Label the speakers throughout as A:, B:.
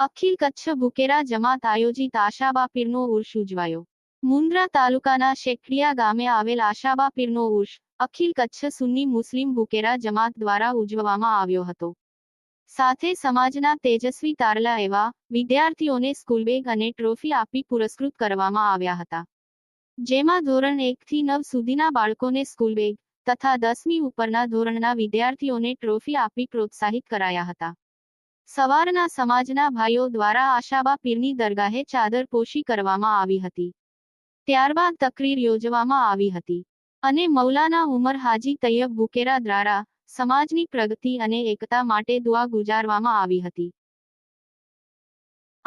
A: અખિલ કચ્છ બુકેરા જમાત આયોજિત આશાબા પીરનો ઉર્ષ ઉજવાયો. મુન્દ્રા તાલુકાના શેખડિયા ગામે આવેલ આશાબા પીરનો ઉર્ષ અખિલ કચ્છ સુન્ની મુસ્લિમ બુકેરા જમાત દ્વારા ઉજવવામાં આવ્યો હતો. સાથે સમાજના તેજસ્વી તારલા એવા વિદ્યાર્થીઓને સ્કૂલ બેગ અને ટ્રોફી આપી પુરસ્કૃત કરવામાં આવ્યા હતા. જેમાં ધોરણ એક થી નવ સુધીના બાળકોને સ્કૂલ બેગ તથા દસમી ઉપરના ધોરણના વિદ્યાર્થીઓને ટ્રોફી આપી પ્રોત્સાહિત કરાયા હતા. સવારના સમાજના ભાઈઓ દ્વારા આશાબા પીરની દરગાહે ચાદર પોશી કરવામાં આવી હતી. ત્યારબાદ તકરીર યોજવામાં આવી હતી અને મૌલાના ઉમર હાજી તૈયબ બુકેરા દ્વારા સમાજની પ્રગતિ અને એકતા માટે દુઆ ગુજારવામાં આવી હતી.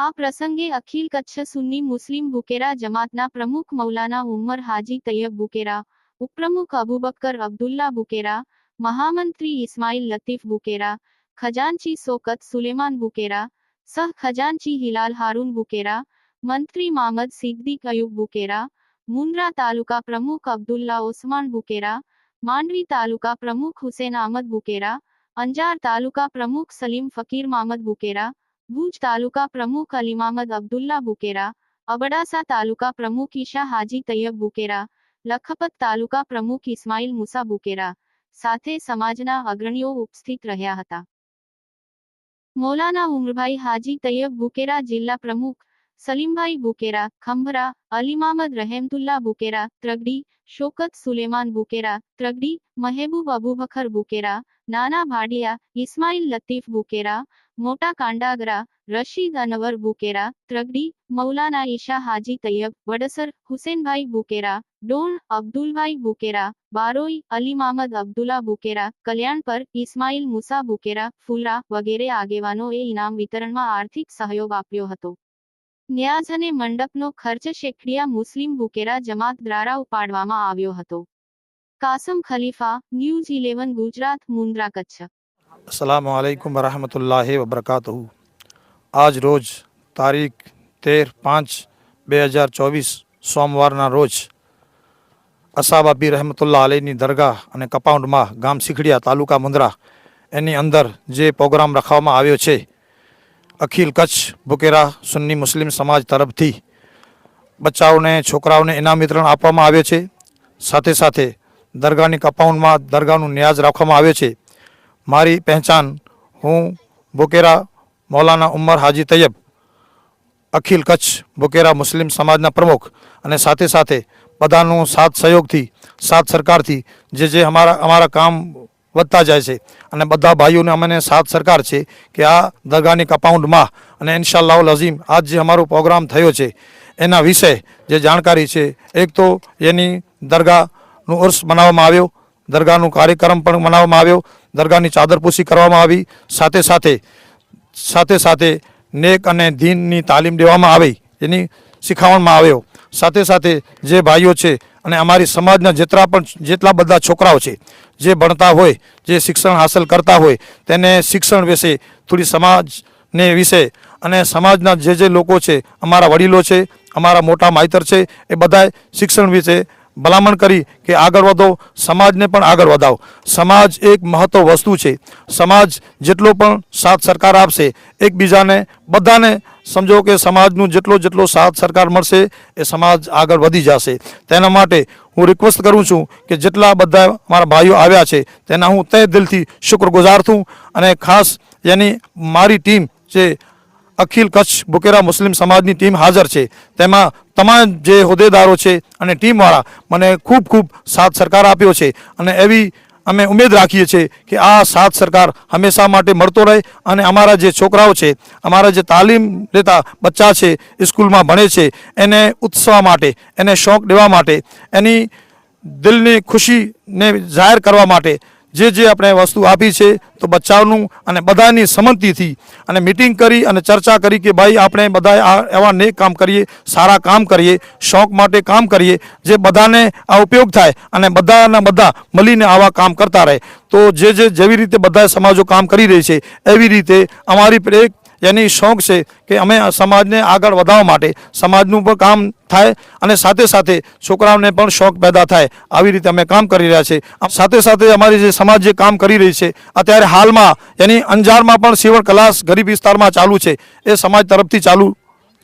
A: આ પ્રસંગે અખિલ કચ્છ સુન્ની મુસ્લિમ બુકેરા જમાતના પ્રમુખ મૌલાના ઉમર હાજી તૈયબ બુકેરા, ઉપપ્રમુખ અબુબકર અબ્દુલ્લા બુકેરા, મહામંત્રી ઇસ્માઇલ લતીફ બુકેરા, ખજાનચી સોકત સુલેમાન બુકેરા, સહ ખજાનચી હિલાલ હારૂન બુકેરા, મંત્રી મામદ સિદ્દીક અયુબ બુકેરા, મુન્દ્રા તાલુકા પ્રમુખ અબ્દુલ્લા ઓસમાન બુકેરા, માંડવી તાલુકા પ્રમુખ હુસેન અહમદ બુકેરા, અંજાર તાલુકા પ્રમુખ સલીમ ફકીર મામદ બુકેરા ભુજ તાલુકા પ્રમુખ અલીમામદ અબ્દુલ્લા બુકેરા, અબડાસા તાલુકા પ્રમુખ ઈશા હાજી તૈયબ બુકેરા, લખપત તાલુકા પ્રમુખ ઇસ્માઇલ મુસા બુકેરા સાથે સમાજના અગ્રણીઓ ઉપસ્થિત રહ્યા હતા. મૌલાના ઉમરભાઈ હાજી તૈયબ બુકેરા જિલ્લા પ્રમુખ સલીમભાઈ બુકેરા ખંભરા અલીમામદ રહેમતુલ્લા બુકેરા ત્રગડી શોકત સુલેમાન બુકેરા ત્રગડી મહેબૂબ અબુબખર બુકેરા નાના ભાડિયા ઇસ્માઇલ લતીફ બુકેરા મોટા કાંડાગરા રશીદ અનવર બુકેરા ત્રગડી મૌલાના ઈશા હાજી તૈયબ વડસર હુસેનભાઈ બુકેરા ડોણ અબ્દુલભાઈ બુકેરા બારોઈ અલીમામદ અબ્દુલ્લા બુકેરા કલ્યાણપર ઇસ્માઇલ મુસા બુકેરા ફુલરા વગેરે આગેવાનોએ ઇનામ વિતરણમાં આર્થિક સહયોગ આપ્યો હતો ન્યાઝ અને મંડપનો ખર્ચ શેખડિયા મુસ્લિમ બુકેરા જમાત દ્વારા ઉપાડવામાં આવ્યો હતો. Kasam Khalifa, news eleven, Gujarat, Mundra, Kutch.
B: અસલામ વાલેકુમ વરહમતુલ્લાહ વબરકાતુ આજ રોજ તારીખ તેર પાંચ બે હજાર ચોવીસ સોમવારના રોજ અસાબાબી પીર રહેમતુલ્લાહ અલીની દરગાહ અને કપાઉન્ડમાં ગામ શીખડિયા તાલુકા મુંદ્રા એની અંદર જે પ્રોગ્રામ રખાવવામાં આવ્યો છે અખિલ કચ્છ બુકેરા સુન્ની મુસ્લિમ સમાજ તરફથી બચ્ચાઓને, છોકરાઓને ઇનામ વિતરણ આપવામાં આવે છે. સાથે સાથે દરગાહની કપાઉન્ડમાં દરગાહનું ન્યાજ રાખવામાં આવે છે. મારી પહેચાન હું બુકેરા મૌલાના ઉમર હાજી તૈયબ, અખિલ કચ્છ બુકેરા મુસ્લિમ સમાજના પ્રમુખ અને સાથે સાથે બધાનું સાથ સહયોગથી, સાથ સરકારથી જે જે અમારા અમારા કામ વધતા જાય છે. અને બધા ભાઈઓને અમને સાથ સરકાર છે કે આ દરગાહની કપાઉન્ડમાં અને ઇન્શાલ્લાહુલ અઝીમ આજ જે અમારો પ્રોગ્રામ થયો છે, એના વિશે જે જાણકારી છે, એક તો એની દરગાહનું ઉર્સ મનાવવામાં આવ્યો, દરગાહનું કાર્યક્રમ પણ મનાવવામાં આવ્યો, દરગાહની ચાદરપૂસી કરવામાં આવી, સાથે સાથે સાથે સાથે નેક અને દીનની તાલીમ દેવામાં આવી, એની શીખવવામાં આવ્યો. સાથે સાથે જે ભાઈઓ છે અને અમારી સમાજના જેટલા પણ જેટલા બધા છોકરાઓ છે, જે ભણતા હોય, જે શિક્ષણ હાંસલ કરતા હોય, તેને શિક્ષણ વિશે થોડી સમાજને વિશે અને સમાજના જે જે લોકો છે, અમારા વડીલો છે, અમારા મોટા માહિતર છે, એ બધાએ શિક્ષણ વિશે ભલામણ કરી કે આગળ વધો, સમાજને પણ આગળ વધાવો. સમાજ એક મહત્વ વસ્તુ છે. સમાજ જેટલો પણ સાથ સરકાર આપશે, એકબીજાને બધાને સમજો કે સમાજનું જેટલો જેટલો સાથ સરકાર મળશે, એ સમાજ આગળ વધી જશે. તેના માટે હું રિક્વેસ્ટ કરું છું કે જેટલા બધા મારા ભાઈઓ આવ્યા છે, તેના હું તય દિલથી શુક્રગુજાર છું અને ખાસ એની મારી ટીમ જે અખિલ કચ્છ બુકેરા મુસ્લિમ સમાજની ટીમ હાજર છે. તેમાં તમામ જે હોદ્દેદારો છે અને ટીમવાળા મને ખૂબ ખૂબ સાથ સરકાર આપ્યો છે અને એવી અમે ઉમેદ રાખીએ છીએ કે આ સાથ સરકાર હંમેશા માટે મળતો રહે અને અમારા જે છોકરાઓ છે, અમારા જે તાલીમ લેતા બચ્ચા છે, સ્કૂલમાં ભણે છે, એને ઉત્સવા માટે, એને શોખ દેવા માટે, એની દિલની ખુશીને જાહેર કરવા માટે જે જે આપણે વસ્તુ આપી છે, તો બચ્ચાઓનું અને બધાની સંમતિથી અને મિટિંગ કરી અને ચર્ચા કરી કે ભાઈ આપણે બધા એવા નેક કામ કરીએ, સારા કામ કરીએ, શોખ માટે કામ કરીએ, જે બધાને આ ઉપયોગ થાય અને બધાના બધા મળીને આવા કામ કરતા રહે. તો જે જે જેવી રીતે બધા સમાજો કામ કરી રહી છે, એવી રીતે અમારી એક એની શોખ છે કે અમે સમાજને આગળ વધારવા માટે સમાજનું પણ કામ થાય અને સાથે સાથે છોકરાઓને પણ શોખ પેદા થાય આવી રીતે અમે કામ કરી રહ્યા છે. સાથે સાથે અમારી જે સમાજ જે કામ કરી રહી છે, અત્યારે હાલમાં એની અંજારમાં પણ સીવણ ક્લાસ ગરીબ વિસ્તારમાં ચાલુ છે. એ સમાજ તરફથી ચાલુ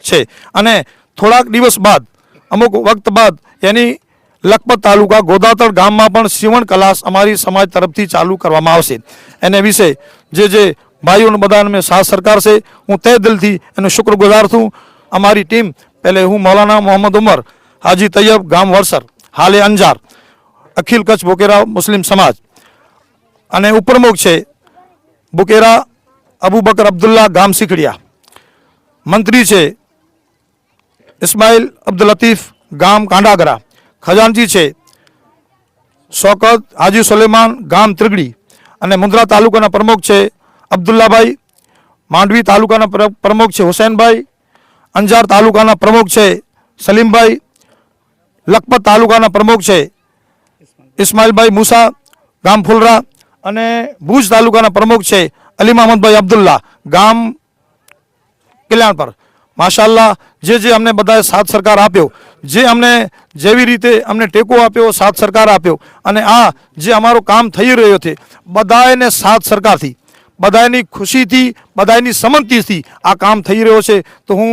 B: છે. અને થોડાક દિવસ બાદ, અમુક વખત બાદ એની લખપત તાલુકા ગોદાતળ ગામમાં પણ સીવણ ક્લાસ અમારી સમાજ તરફથી ચાલુ કરવામાં આવશે. એને વિશે જે જે ભાઈઓને બધાને મેં સાથ સરકાર છે. હું તે દિલથી એનો શુક્રગુજાર છું. અમારી ટીમ, પહેલે હું મૌલાના મોહમ્મદ ઉમર, હાજી તૈયબ, ગામ વરસર, હાલે અંજાર, અખિલ કચ્છ બોકેરા મુસ્લિમ સમાજ. અને ઉપપ્રમુખ છે બુકેરા અબુબકર અબ્દુલ્લા ગામ શીખડિયા. મંત્રી છે ઇસ્માઇલ અબ્દુલ લતીફ ગામ કાંડાગરા. ખજાનજી છે શોકત હાજી સુલેમાન ગામ ત્રિગડી. અને મુન્દ્રા તાલુકાના પ્રમુખ છે અબ્દુલ્લાભાઈ માંડવી તાલુકાના પ્રમુખ છે હુસૈનભાઈ, અંજાર તાલુકાના પ્રમુખ છે સલીમભાઈ, લખપત તાલુકાના પ્રમુખ છે ઇસ્માઇલભાઈ મુસા, ગામ ફુલરા અને ભુજ તાલુકાના પ્રમુખ છે અલી મહમદભાઈ અબ્દુલ્લા. ગામ કલ્યાણ પર. માશાલ્લાહ જે જે અમને બધાએ સાથ સરકાર આપ્યો, જે અમને જેવી રીતે અમને ટેકો આપ્યો, સાથ સરકાર આપ્યો અને આ જે અમારું કામ થઈ રહ્યો છે, બધાએને સાથ સરકારથી બધાની ખુશીથી બધાની સંમતિથી આ કામ થઈ રહ્યો છે. તો હું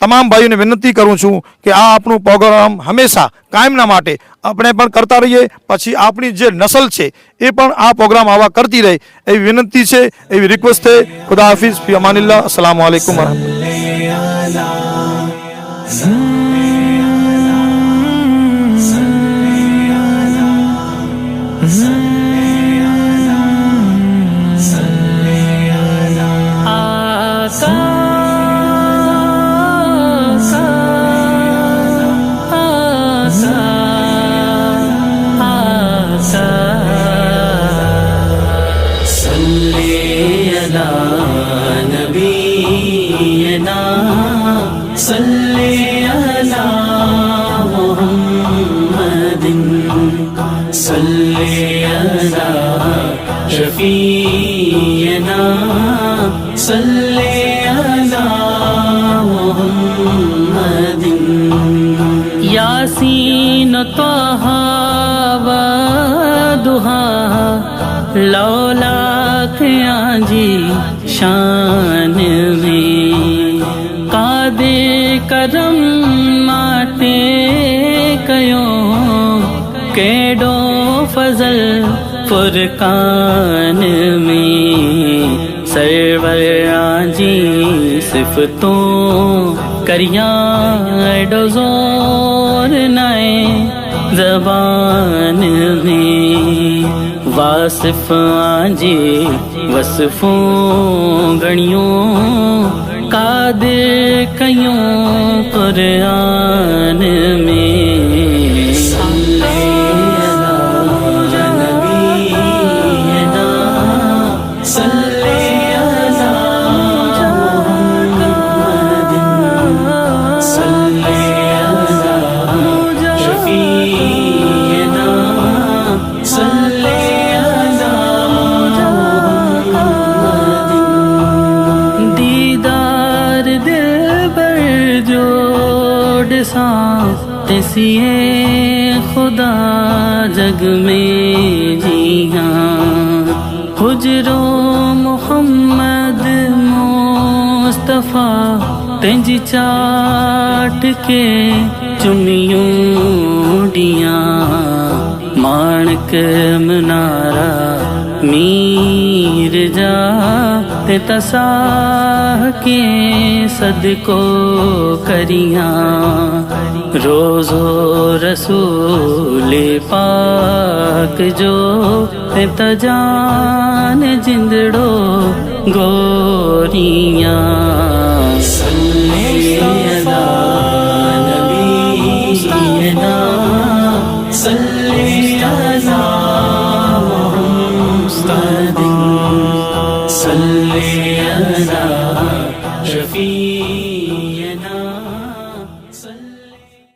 B: તમામ ભાઈઓને વિનંતી કરું છું કે આ આપણું પ્રોગ્રામ હંમેશા કાયમના માટે આપણે પણ કરતા રહીએ. પછી આપણી જે નસલ છે એ પણ આ પ્રોગ્રામ આવા કરતી રહે એવી વિનંતી છે, એવી રિક્વેસ્ટ છે. ખુદા હાફિઝ, ફી અમાનિલ્લા અસલામ વાલેકુમ વરહમતુલ્લાહ.
C: علينا شفيعنا صل على محمد ياسين طه ودها لولاك يا جي شان फुरकान में सरवर आजी सिफतों करिया एडो जोर नाए जबान में वासिफ आजे वसफों गणियों कादिर कयूं कुरान तिसिए खुदा जग में जिया हुजरो मोहम्मद मुस्तफ़ा तेंजी चाट के चुमियूं डिया माणक मनारा मीर जा ते तसाह के सदको करिया रोजो रसूल पाक जो ते तजान जिंदड़ो गोरियां